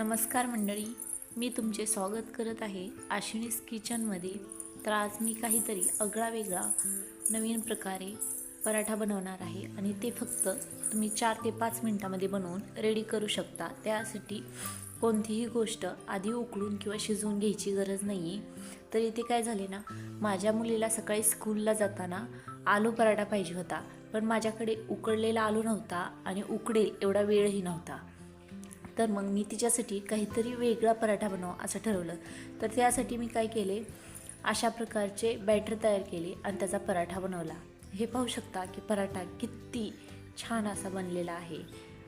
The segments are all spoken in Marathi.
नमस्कार मंडळी मी तुमचे स्वागत करत आहे आशिणीस किचनमध्ये. तर आज मी काहीतरी आगळा वेगळा नवीन प्रकारे पराठा बनवणार आहे आणि ते फक्त तुम्ही चार ते पाच मिनटामध्ये बनवून रेडी करू शकता. त्यासाठी कोणतीही गोष्ट आधी उकळून किंवा शिजवून घ्यायची गरज नाही आहे तर इथे काय झाले ना माझ्या मुलीला सकाळी स्कूलला जाताना आलू पराठा पाहिजे होता. पण माझ्याकडे उकडलेला आलू नव्हता आणि उकडेल एवढा वेळही नव्हता. तर मग मी तिच्यासाठी काहीतरी वेगळा पराठा बनवा असं ठरवलं. तर त्यासाठी मी काय केले? अशा प्रकारचे बॅटर तयार केले आणि त्याचा पराठा बनवला. हे पाहू शकता की पराठा किती छान असा बनलेला आहे.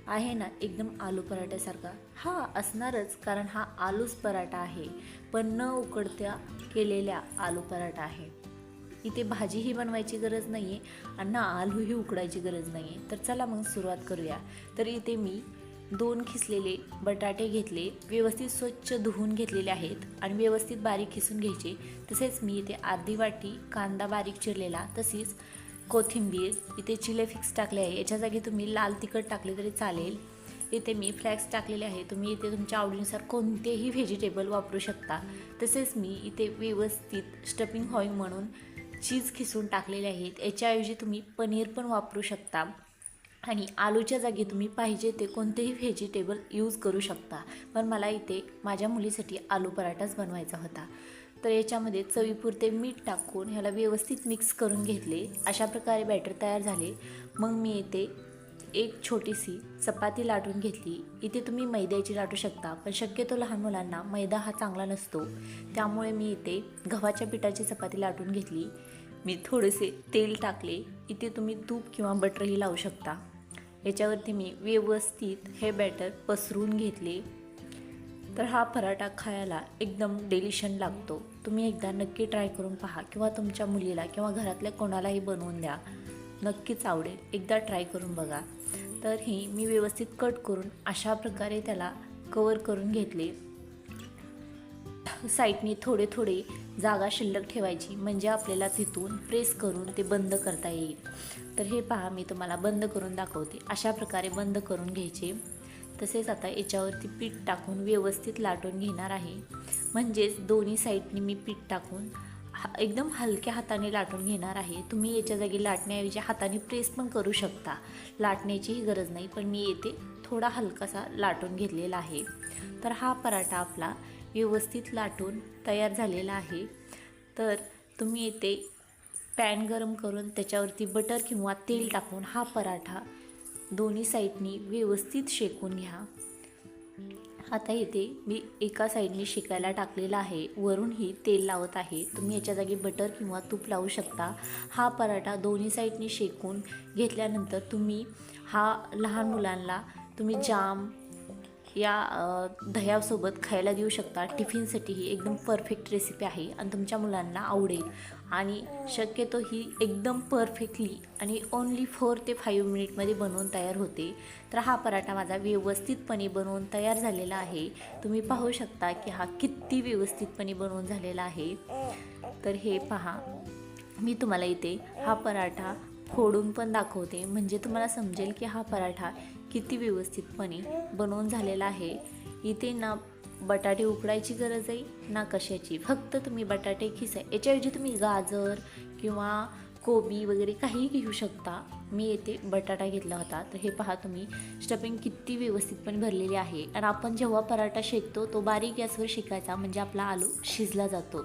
आहे ना एकदम आलू पराठ्यासारखा. हा असणारच कारण हा आलूच पराठा आहे. पण न उकडत्या केलेल्या आलू पराठा आहे. इथे भाजीही बनवायची गरज नाही आहे आणि ना आलूही उकडायची गरज नाही आहे तर चला मग सुरुवात करूया. तर इथे मी दोन खिसलेले बटाटे घेतले व्यवस्थित स्वच्छ धुवून घेतलेले आहेत आणि व्यवस्थित बारीक खिसून घ्यायचे. तसेच मी इथे अर्धी वाटी कांदा बारीक चिरलेला तसेच कोथिंबीर इथे चिले फिक्स टाकले आहे. याच्या जागी तुम्ही लाल तिखट टाकले तरी चालेल. इथे मी फ्लॅक्स टाकलेले आहे. तुम्ही इथे तुमच्या आवडीनुसार कोणतेही व्हेजिटेबल वापरू शकता. तसेच मी इथे व्यवस्थित स्टफिंग व्हावी म्हणून चीज खिसून टाकलेले आहेत. याच्याऐवजी तुम्ही पनीर पण वापरू शकता. आणि आलूच्या जागी तुम्ही पाहिजे ते कोणतेही व्हेजिटेबल यूज करू शकता. पण मला इथे माझ्या मुलीसाठी आलू पराठाच बनवायचा होता. तर याच्यामध्ये चवीपुरते मीठ टाकून ह्याला व्यवस्थित मिक्स करून घेतले. अशा प्रकारे बॅटर तयार झाले. मग मी इथे एक छोटीशी चपाती लाटून घेतली. इथे तुम्ही मैद्याची लाटू शकता पण शक्यतो लहान मुलांना मैदा हा चांगला नसतो. त्यामुळे मी इथे गव्हाच्या पिठाची चपाती लाटून घेतली. मी थोडेसे तेल टाकले. इथे तुम्ही तूप किंवा बटरही लावू शकता. याच्यावरती मी व्यवस्थित हे बॅटर पसरून घेतले. तर हा पराठा खायला एकदम डेलिशन लागतो. तुम्ही एकदा नक्की ट्राय करून पहा किंवा तुमच्या मुलीला किंवा घरातल्या कोणालाही बनवून द्या. नक्कीच आवडेल. एकदा ट्राय करून बघा. तर ही मी व्यवस्थित कट करून अशा प्रकारे त्याला कवर करून घेतले. साईडने थोडे थोडे जागा शिल्लक ठेवायची. म्हणजे आपल्याला तिथून प्रेस करून ते बंद करता येईल. तर हे पहा मी तुम्हाला बंद करून दाखवते. अशा प्रकारे बंद करून घ्यायचे. तसेच आता याच्यावरती पीठ टाकून व्यवस्थित लाटून घेणार आहे. म्हणजेच दोन्ही साईडनी मी पीठ टाकून हा एकदम हलक्या हाताने लाटून घेणार आहे. तुम्ही याच्या जागी लाटण्याऐवजी हाताने प्रेस पण करू शकता. लाटण्याचीही गरज नाही पण मी येथे थोडा हलकासा लाटून घेतलेला आहे. तर हा पराठा आपला व्यवस्थित लाटून तयार झालेला आहे. तर तुम्ही येथे पॅन गरम करून त्याच्यावरती बटर किंवा तेल टाकून हा पराठा दोन्ही साईडनी व्यवस्थित शेकून घ्या. आता येते मी एका साईडनी शेकायला टाकलेला आहे. वरूनही तेल लावत आहे. तुम्ही याच्या जागी बटर किंवा तूप लावू शकता. हा पराठा दोन्ही साईडनी शेकून घेतल्यानंतर तुम्ही हा लहान मुलांना तुम्ही जाम या दह्यासोबत खायला देऊ शकता. टिफिनसाठी ही एकदम परफेक्ट रेसिपी आहे आणि तुमच्या मुलांना आवडेल. आणि शक्यतो ही एकदम परफेक्टली आणि ओन्ली फोर ते फाईव्ह मिनिटमध्ये बनवून तयार होते. तर हा पराठा माझा व्यवस्थितपणे बनवून तयार झालेला आहे. तुम्ही पाहू शकता की हा किती व्यवस्थितपणे बनवून झालेला आहे. तर हे पहा. मी तुम्हाला इथे हा पराठा फोडून पण दाखवते. म्हणजे तुम्हाला समजेल की हा पराठा किती व्यवस्थितपणे बनवून झालेला आहे. इथे ना बटाटे उकडायची गरज आहे ना कशाची. फक्त तुम्ही बटाटे खिसा याच्याऐवजी तुम्ही गाजर किंवा कोबी वगैरे काहीही घेऊ शकता. मी येथे बटाटा घेतला होता. तर हे पहा तुम्ही स्टफिंग किती व्यवस्थितपणे भरलेली आहे. आणि आपण जेव्हा पराठा शेकतो तो बारीक गॅसवर शेकायचा म्हणजे आपला आलू शिजला जातो.